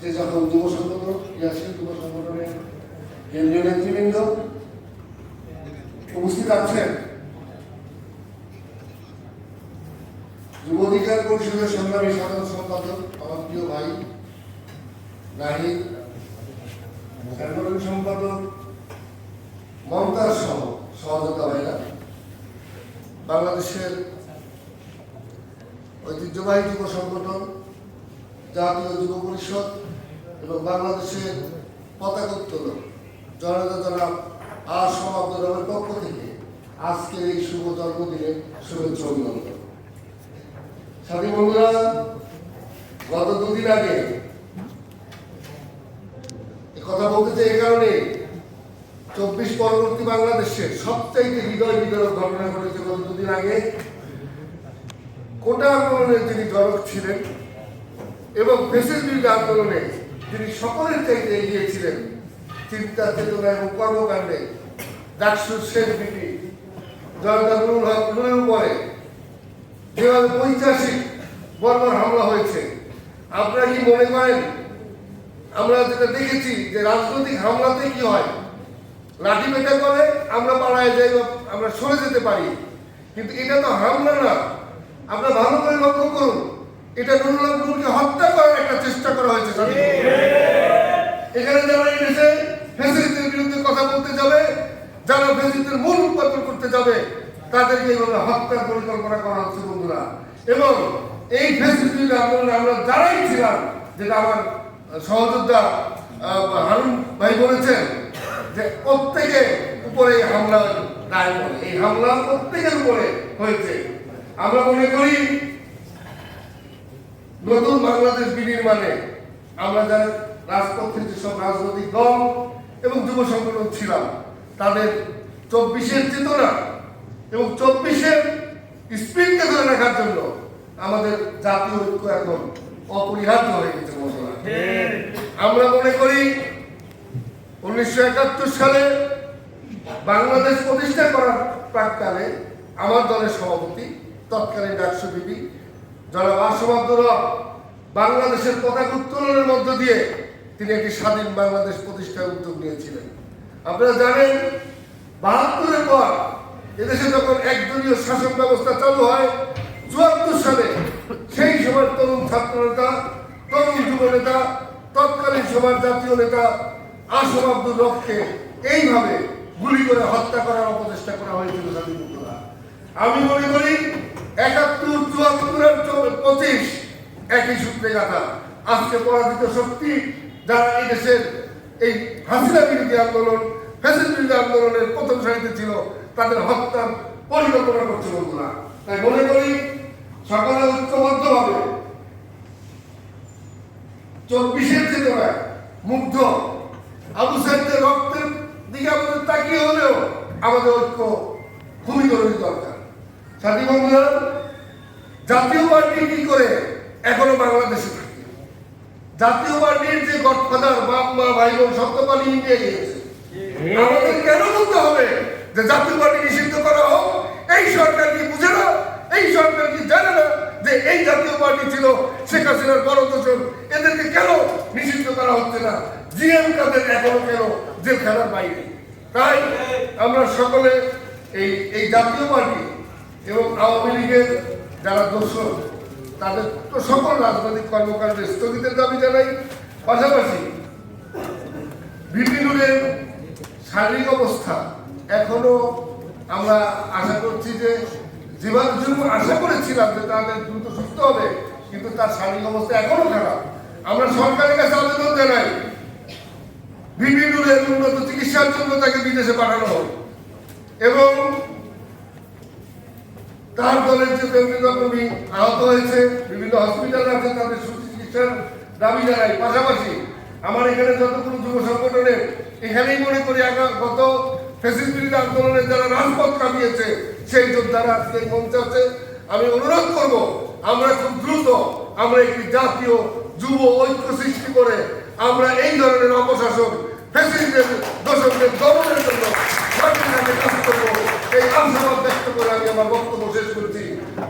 যে যখন যুব সংগঠন ক্রিয়াশীল যুব সংগঠনের কেন্দ্রীয় নেতৃবৃন্দ উপস্থিত আছেন, যুব অধিকার পরিষদের সংগ্রামী সাধারণ সম্পাদক আমার প্রিয় ভাই নাহিদ সম্পাদক মমতাজ সহ সহযোগিতা ভাইরা, বাংলাদেশের ঐতিহ্যবাহী যুব সংগঠন, জাতীয় যুব পরিষদ এবং বাংলাদেশের পতাকা উত্তোলন জনতা জনাব আর সমাবদের পক্ষ থেকে আজকের এই শুভ জন্মদিনে শুভেচ্ছা অভিনন্দন। সাথী বন্ধুরা, গত দুদিন আগে এ কথা বলতে চাই এই কারণে চব্বিশ পরবর্তী বাংলাদেশে সবচাইতে হৃদয় বিদারক ঘটনা ঘটেছে গত দুদিন আগে। কোটা আন্দোলনের যিনি জনক ছিলেন এবং ফেসিস বিরোধী আন্দোলনে তিনি সকলের চাইতে এগিয়ে ছিলেন। চিন্তা, চেতনা এবং কর্মকাণ্ডে ডাকসুর শেখ বিপি জনতা নুরুল হক নুরের উপরে যেভাবে পৈচাসিক বর্বর হামলা হয়েছে। আপনারা কি মনে করেন, আমরা যেটা দেখেছি যে রাজনৈতিক হামলাতে কি হয়? লাঠি পেটা করে আমরা পালায় যাই বা আমরা সরে যেতে পারি। কিন্তু এটা তো হামলা না। আপনারা ভালো করে লক্ষ্য করুন এটা নুরুল হত্যা করার একটা চেষ্টা করা হয়েছে এখানে যারা এই দেশে ফ্যাসিলিটির বিরুদ্ধে কথা বলতে যাবে, যারা ফ্যাসিলিটির মূল উৎপাদন করতে যাবে, তাদেরকে এইভাবে হত্যার পরিকল্পনা করা হচ্ছে বন্ধুরা। এবং এই ফ্যাসিলিটির আন্দোলনে আমরা যারাই ছিলাম, যেটা আমার সহযোদ্ধা হারুন ভাই বলেছেন, যে প্রত্যেকে উপরে এই হামলা দায় করে। এই হামলা প্রত্যেকের উপরে হয়েছে। আমরা মনে করি নতুন বাংলাদেশ বিনির্মাণে আমরা যারা রাজপথে যেসব রাজনৈতিক দল এবং যুব সংগঠন ছিলাম, তাদের চব্বিশের চেতনা এবং চব্বিশের স্পিডকে ধরে রাখার জন্য আমাদের জাতীয় ঐক্য এখন অপরিহার্য হয়ে গেছে আমরা মনে করি উনিশশো একাত্তর সালে বাংলাদেশ প্রতিষ্ঠা করার প্রাককালে আমার দলের সভাপতি তৎকালীন ডাকসু বিবি জনাব আসম বাংলাদেশের পতাকা উত্তোলনের মধ্য দিয়ে তিনি একটি স্বাধীন বাংলাদেশ প্রতিষ্ঠার উদ্যোগ নিয়েছিলেন। আপনারা জানেন, বাহাত্তরের পর এদেশে যখন একদলীয় শাসন ব্যবস্থা চালু হয়, চুয়াত্তর সালে সেই সময়ের তরুণ ছাত্র নেতা, তরুণ যুব নেতা, তৎকালীন সময়ের জাতীয় নেতা আসম আব্দুর রবকে এইভাবে গুলি করে হত্যা করার অপচেষ্টা করা হয়েছিল জাতি আমি মনে করি একাত্তর, চুয়াত্তর আর পঁচিশ একই সূত্রে গাথা আজকে পরাজিত শক্তি যারা এই দেশের এই হাসিনা বিরোধী আন্দোলন বিরোধী আন্দোলনের প্রথম সারিতে ছিল, তাদের হত্যার পরিকল্পনা করছে বন্ধুরা। তাই মনে করি সকলে হবে চব্বিশের চেতনায় মুগ্ধ আবু সাইদের রক্তের দিকে আমাদের তাকিয়ে হলেও আমাদের ঐক্য খুবই জরুরি দরকার। সাথী বন্ধুরা, জাতীয় পার্টি কি করে এখনও বাংলাদেশে থাকে? জাতীয় পার্টির যে গডফাদার বাপ মা ভাই বোন পালিয়ে নিয়ে গিয়েছে। আমাদের কেন বলতে হবে যে জাতীয় পার্টি নিষিদ্ধ করা হোক? এই সরকার কি বুঝে না? এই সরকার কি জানে না যে এই জাতীয় পার্টি ছিল শেখ হাসিনার বড় দোষর এদেরকে কেন নিষিদ্ধ করা হচ্ছে না? জিএম কাদের এখনও কেন জেলখানার বাইরে? তাই আমরা সকলে এই এই জাতীয় পার্টি এবং আওয়ামী লীগের যারা দোষর তাদের তো সকল রাজনৈতিক কর্মকাণ্ডে স্থগিতের দাবি জানাই। পাশাপাশি বিপিনুরের শারীরিক অবস্থা এখনও আমরা আশা করছি যে জীবন জন্য আশা করেছিলাম যে তাদের দ্রুত সুস্থ হবে, কিন্তু তার শারীরিক অবস্থা এখনও খারাপ। আমরা সরকারের কাছে আবেদন জানাই, বিপিনুরের উন্নত চিকিৎসার জন্য তাকে বিদেশে পাঠানো হোক। এবং তার দলের যে কর্মী আহত হয়েছে, বিভিন্ন হসপিটাল আছে, তাদের সুচিকিৎসার দাবি জানাই। পাশাপাশি আমার এখানে যতগুলো যুব এখানেই মনে করি গত ফেসিস বিরোধী আন্দোলনে যারা কামিয়েছে সেই যোদ্ধারা আজকে আছে। আমি অনুরোধ করব, আমরা খুব দ্রুত আমরা একটি জাতীয় যুব ঐক্য সৃষ্টি করে আমরা এই ধরনের অপশাসন ফেসিলিটির দোষকদের দমনের জন্য সরকারের কাছে কাজ করব এই আশাবাদ ব্যক্ত করে আমি আমার বক্তব্য শেষ করছি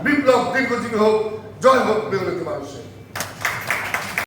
বিপ্লব দীর্ঘজীবী হোক জয় হোক মেয়নীতি মানুষের।